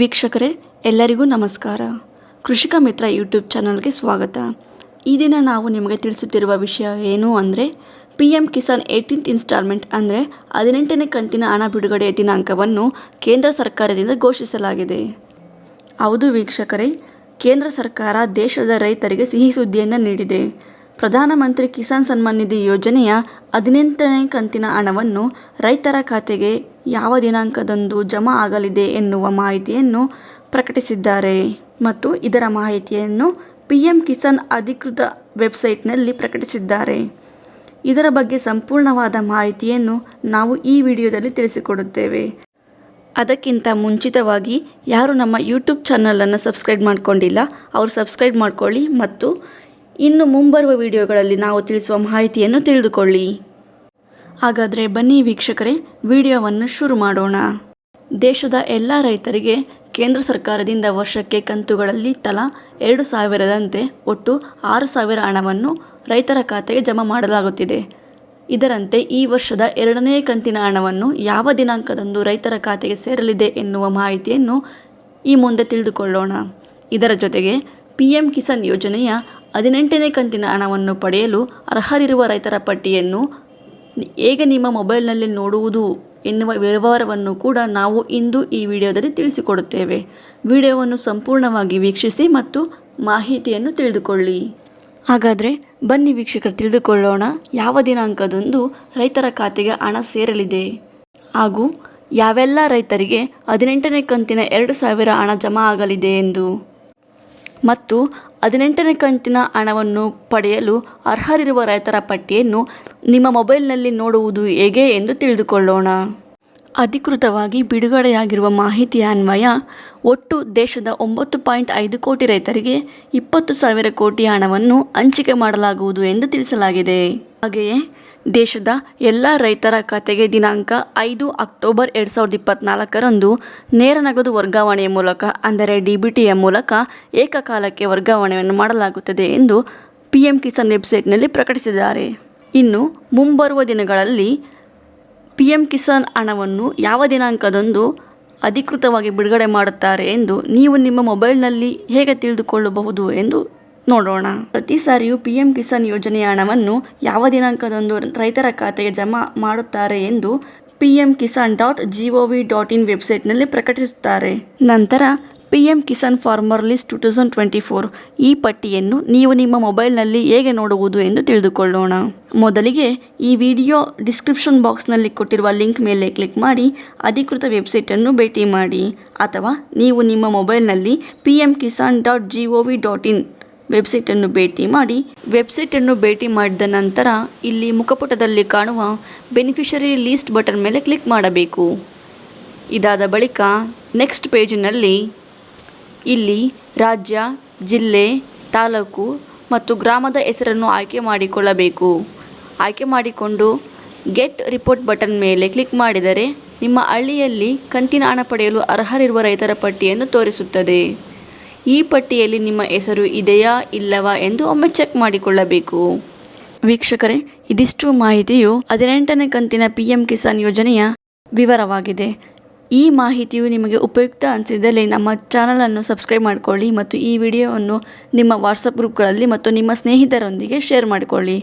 ವೀಕ್ಷಕರೇ, ಎಲ್ಲರಿಗೂ ನಮಸ್ಕಾರ. ಕೃಷಿಕ ಮಿತ್ರ ಯೂಟ್ಯೂಬ್ ಚಾನಲ್ಗೆ ಸ್ವಾಗತ. ಈ ದಿನ ನಾವು ನಿಮಗೆ ತಿಳಿಸುತ್ತಿರುವ ವಿಷಯ ಏನು ಅಂದರೆ P M Kisan eighteenth installment ಅಂದರೆ ಹದಿನೆಂಟನೇ ಕಂತಿನ ಹಣ ಬಿಡುಗಡೆ ದಿನಾಂಕವನ್ನು ಕೇಂದ್ರ ಸರ್ಕಾರದಿಂದ ಘೋಷಿಸಲಾಗಿದೆ. ಹೌದು ವೀಕ್ಷಕರೇ, ಕೇಂದ್ರ ಸರ್ಕಾರ ದೇಶದ ರೈತರಿಗೆ ಸಿಹಿ ಸುದ್ದಿಯನ್ನು ನೀಡಿದೆ. ಪ್ರಧಾನಮಂತ್ರಿ ಕಿಸಾನ್ ಸನ್ಮಾನ್ ನಿಧಿ ಯೋಜನೆಯ ಹದಿನೆಂಟನೇ ಕಂತಿನ ಹಣವನ್ನು ರೈತರ ಖಾತೆಗೆ ಯಾವ ದಿನಾಂಕದಂದು ಜಮಾ ಆಗಲಿದೆ ಎನ್ನುವ ಮಾಹಿತಿಯನ್ನು ಪ್ರಕಟಿಸಿದ್ದಾರೆ. ಮತ್ತು ಇದರ ಮಾಹಿತಿಯನ್ನು ಪಿ ಕಿಸಾನ್ ಅಧಿಕೃತ ವೆಬ್ಸೈಟ್ನಲ್ಲಿ ಪ್ರಕಟಿಸಿದ್ದಾರೆ. ಇದರ ಬಗ್ಗೆ ಸಂಪೂರ್ಣವಾದ ಮಾಹಿತಿಯನ್ನು ನಾವು ಈ ವಿಡಿಯೋದಲ್ಲಿ ತಿಳಿಸಿಕೊಡುತ್ತೇವೆ. ಅದಕ್ಕಿಂತ ಮುಂಚಿತವಾಗಿ ಯಾರು ನಮ್ಮ ಯೂಟ್ಯೂಬ್ ಚಾನಲನ್ನು ಸಬ್ಸ್ಕ್ರೈಬ್ ಮಾಡಿಕೊಂಡಿಲ್ಲ, ಅವರು ಸಬ್ಸ್ಕ್ರೈಬ್ ಮಾಡ್ಕೊಳ್ಳಿ ಮತ್ತು ಇನ್ನು ಮುಂಬರುವ ವಿಡಿಯೋಗಳಲ್ಲಿ ನಾವು ತಿಳಿಸುವ ಮಾಹಿತಿಯನ್ನು ತಿಳಿದುಕೊಳ್ಳಿ. ಹಾಗಾದರೆ ಬನ್ನಿ ವೀಕ್ಷಕರೇ, ವಿಡಿಯೋವನ್ನು ಶುರು ಮಾಡೋಣ. ದೇಶದ ಎಲ್ಲ ರೈತರಿಗೆ ಕೇಂದ್ರ ಸರ್ಕಾರದಿಂದ ವರ್ಷಕ್ಕೆ ಕಂತುಗಳಲ್ಲಿ ತಲಾ ಎರಡು ಸಾವಿರದಂತೆ ಒಟ್ಟು ಆರು ಸಾವಿರ ಹಣವನ್ನು ರೈತರ ಖಾತೆಗೆ ಜಮಾ ಮಾಡಲಾಗುತ್ತಿದೆ. ಇದರಂತೆ ಈ ವರ್ಷದ ಎರಡನೇ ಕಂತಿನ ಹಣವನ್ನು ಯಾವ ದಿನಾಂಕದಂದು ರೈತರ ಖಾತೆಗೆ ಸೇರಲಿದೆ ಎನ್ನುವ ಮಾಹಿತಿಯನ್ನು ಈ ಮುಂದೆ ತಿಳಿದುಕೊಳ್ಳೋಣ. ಇದರ ಜೊತೆಗೆ ಪಿ ಎಂ ಕಿಸಾನ್ ಯೋಜನೆಯ ಹದಿನೆಂಟನೇ ಕಂತಿನ ಹಣವನ್ನು ಪಡೆಯಲು ಅರ್ಹರಿರುವ ರೈತರ ಪಟ್ಟಿಯನ್ನು ಹೇಗೆ ನಿಮ್ಮ ಮೊಬೈಲ್ನಲ್ಲಿ ನೋಡುವುದು ಎನ್ನುವ ವ್ಯವಹಾರವನ್ನು ಕೂಡ ನಾವು ಇಂದು ಈ ವಿಡಿಯೋದಲ್ಲಿ ತಿಳಿಸಿಕೊಡುತ್ತೇವೆ. ವಿಡಿಯೋವನ್ನು ಸಂಪೂರ್ಣವಾಗಿ ವೀಕ್ಷಿಸಿ ಮತ್ತು ಮಾಹಿತಿಯನ್ನು ತಿಳಿದುಕೊಳ್ಳಿ. ಹಾಗಾದರೆ ಬನ್ನಿ ವೀಕ್ಷಕರು, ತಿಳಿದುಕೊಳ್ಳೋಣ ಯಾವ ದಿನಾಂಕದಂದು ರೈತರ ಖಾತೆಗೆ ಹಣ ಸೇರಲಿದೆ. ಹಾಗೂ ಯಾವೆಲ್ಲ ರೈತರಿಗೆ ಹದಿನೆಂಟನೇ ಕಂತಿನ ಎರಡು ಸಾವಿರ ಹಣ ಜಮಾ ಆಗಲಿದೆ ಎಂದು. ಮತ್ತು ಹದಿನೆಂಟನೇ ಕಂತಿನ ಹಣವನ್ನು ಪಡೆಯಲು ಅರ್ಹರಿರುವ ರೈತರ ಪಟ್ಟಿಯನ್ನು ನಿಮ್ಮ ಮೊಬೈಲ್ನಲ್ಲಿ ನೋಡುವುದು ಹೇಗೆ ಎಂದು ತಿಳಿದುಕೊಳ್ಳೋಣ. ಅಧಿಕೃತವಾಗಿ ಬಿಡುಗಡೆಯಾಗಿರುವ ಮಾಹಿತಿಯ ಅನ್ವಯ, ಒಟ್ಟು ದೇಶದ ಒಂಬತ್ತು ಪಾಯಿಂಟ್ ಐದು ಕೋಟಿ ರೈತರಿಗೆ ಇಪ್ಪತ್ತು ಸಾವಿರ ಕೋಟಿ ಹಣವನ್ನು ಹಂಚಿಕೆ ಮಾಡಲಾಗುವುದು ಎಂದು ತಿಳಿಸಲಾಗಿದೆ. ಹಾಗೆಯೇ ದೇಶದ ಎಲ್ಲ ರೈತರ ಖಾತೆಗೆ ದಿನಾಂಕ ಐದು ಅಕ್ಟೋಬರ್ ಎರಡು ಸಾವಿರದ ಇಪ್ಪತ್ತ್ನಾಲ್ಕರಂದು ನೇರ ನಗದು ವರ್ಗಾವಣೆಯ ಮೂಲಕ, ಅಂದರೆ ಡಿ ಬಿ ಟಿಯ ಮೂಲಕ ಏಕಕಾಲಕ್ಕೆ ವರ್ಗಾವಣೆಯನ್ನು ಮಾಡಲಾಗುತ್ತದೆ ಎಂದು ಪಿ ಎಂ ಕಿಸಾನ್ ವೆಬ್ಸೈಟ್ನಲ್ಲಿ ಪ್ರಕಟಿಸಿದ್ದಾರೆ. ಇನ್ನು ಮುಂಬರುವ ದಿನಗಳಲ್ಲಿ ಪಿ ಎಂ ಕಿಸಾನ್ ಹಣವನ್ನು ಯಾವ ದಿನಾಂಕದಂದು ಅಧಿಕೃತವಾಗಿ ಬಿಡುಗಡೆ ಮಾಡುತ್ತಾರೆ ಎಂದು ನೀವು ನಿಮ್ಮ ಮೊಬೈಲ್ನಲ್ಲಿ ಹೇಗೆ ತಿಳಿದುಕೊಳ್ಳಬಹುದು ಎಂದು ನೋಡೋಣ. ಪ್ರತಿ ಸಾರಿಯೂ ಪಿ ಎಂ ಕಿಸಾನ್ ಯೋಜನೆಯ ಹಣವನ್ನು ಯಾವ ದಿನಾಂಕದಂದು ರೈತರ ಖಾತೆಗೆ ಜಮಾ ಮಾಡುತ್ತಾರೆ ಎಂದು P M Kisan dot G dot in ವೆಬ್ಸೈಟ್ನಲ್ಲಿ ಪ್ರಕಟಿಸುತ್ತಾರೆ. ನಂತರ P M Kisan farmer list two thousand twenty four ಈ ಪಟ್ಟಿಯನ್ನು ನೀವು ನಿಮ್ಮ ಮೊಬೈಲ್ನಲ್ಲಿ ಹೇಗೆ ನೋಡುವುದು ಎಂದು ತಿಳಿದುಕೊಳ್ಳೋಣ. ಮೊದಲಿಗೆ ಈ ವಿಡಿಯೋ ಡಿಸ್ಕ್ರಿಪ್ಷನ್ ಬಾಕ್ಸ್ನಲ್ಲಿ ಕೊಟ್ಟಿರುವ ಲಿಂಕ್ ಮೇಲೆ ಕ್ಲಿಕ್ ಮಾಡಿ, ಅಧಿಕೃತ ವೆಬ್ಸೈಟನ್ನು ಭೇಟಿ ಮಾಡಿ. ಅಥವಾ ನೀವು ನಿಮ್ಮ ಮೊಬೈಲ್ನಲ್ಲಿ P M Kisan dot G O V dot in ವೆಬ್ಸೈಟನ್ನು ಭೇಟಿ ಮಾಡಿ. ವೆಬ್ಸೈಟನ್ನು ಭೇಟಿ ಮಾಡಿದ ನಂತರ ಇಲ್ಲಿ ಮುಖಪುಟದಲ್ಲಿ ಕಾಣುವ ಬೆನಿಫಿಷರಿ ಲೀಸ್ಟ್ ಬಟನ್ ಮೇಲೆ ಕ್ಲಿಕ್ ಮಾಡಬೇಕು. ಇದಾದ ಬಳಿಕ ನೆಕ್ಸ್ಟ್ ಪೇಜಿನಲ್ಲಿ ಇಲ್ಲಿ ರಾಜ್ಯ, ಜಿಲ್ಲೆ, ತಾಲೂಕು ಮತ್ತು ಗ್ರಾಮದ ಹೆಸರನ್ನು ಆಯ್ಕೆ ಮಾಡಿಕೊಳ್ಳಬೇಕು. ಆಯ್ಕೆ ಮಾಡಿಕೊಂಡು ಗೆಟ್ ರಿಪೋರ್ಟ್ ಬಟನ್ ಮೇಲೆ ಕ್ಲಿಕ್ ಮಾಡಿದರೆ ನಿಮ್ಮ ಹಳ್ಳಿಯಲ್ಲಿ ಕಂತಿನ ಹಣ ಪಡೆಯಲು ಅರ್ಹರಿರುವ ರೈತರ ಪಟ್ಟಿಯನ್ನು ತೋರಿಸುತ್ತದೆ. ಈ ಪಟ್ಟಿಯಲ್ಲಿ ನಿಮ್ಮ ಹೆಸರು ಇದೆಯಾ ಇಲ್ಲವಾ ಎಂದು ಒಮ್ಮೆ ಚೆಕ್ ಮಾಡಿಕೊಳ್ಳಬೇಕು. ವೀಕ್ಷಕರೇ, ಇದಿಷ್ಟು ಮಾಹಿತಿಯು ಹದಿನೆಂಟನೇ ಕಂತಿನ ಪಿ ಎಂ ಕಿಸಾನ್ ಯೋಜನೆಯ ವಿವರವಾಗಿದೆ. ಈ ಮಾಹಿತಿಯು ನಿಮಗೆ ಉಪಯುಕ್ತ ಅನಿಸಿದಲ್ಲಿ ನಮ್ಮ ಚಾನಲನ್ನು ಸಬ್ಸ್ಕ್ರೈಬ್ ಮಾಡಿಕೊಳ್ಳಿ ಮತ್ತು ಈ ವಿಡಿಯೋವನ್ನು ನಿಮ್ಮ ವಾಟ್ಸಪ್ ಗ್ರೂಪ್ಗಳಲ್ಲಿ ಮತ್ತು ನಿಮ್ಮ ಸ್ನೇಹಿತರೊಂದಿಗೆ ಶೇರ್ ಮಾಡಿಕೊಳ್ಳಿ.